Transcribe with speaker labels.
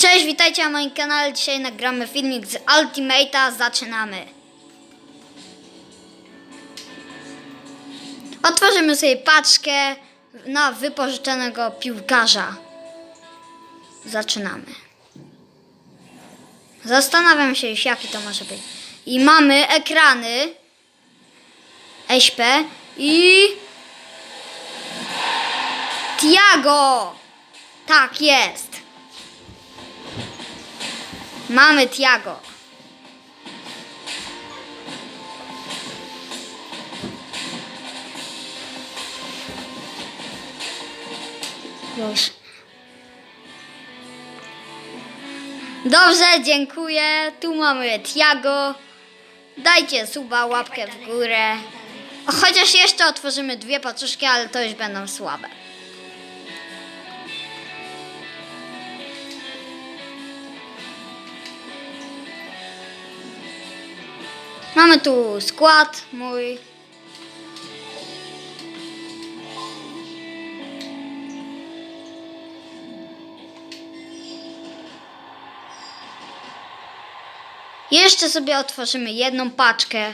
Speaker 1: Cześć, witajcie na moim kanale. Dzisiaj nagramy filmik z Ultimate'a. Zaczynamy. Otworzymy sobie paczkę na wypożyczonego piłkarza. Zaczynamy. Zastanawiam się już, jaki to może być. I mamy ekrany SP i Tiago. Tak jest. Mamy Tiago. Już. Dobrze, dziękuję. Tu mamy Tiago. Dajcie suba, łapkę w górę. Chociaż jeszcze otworzymy dwie paczuszki, ale to już będą słabe. Mamy tu skład mój. Jeszcze sobie otworzymy jedną paczkę.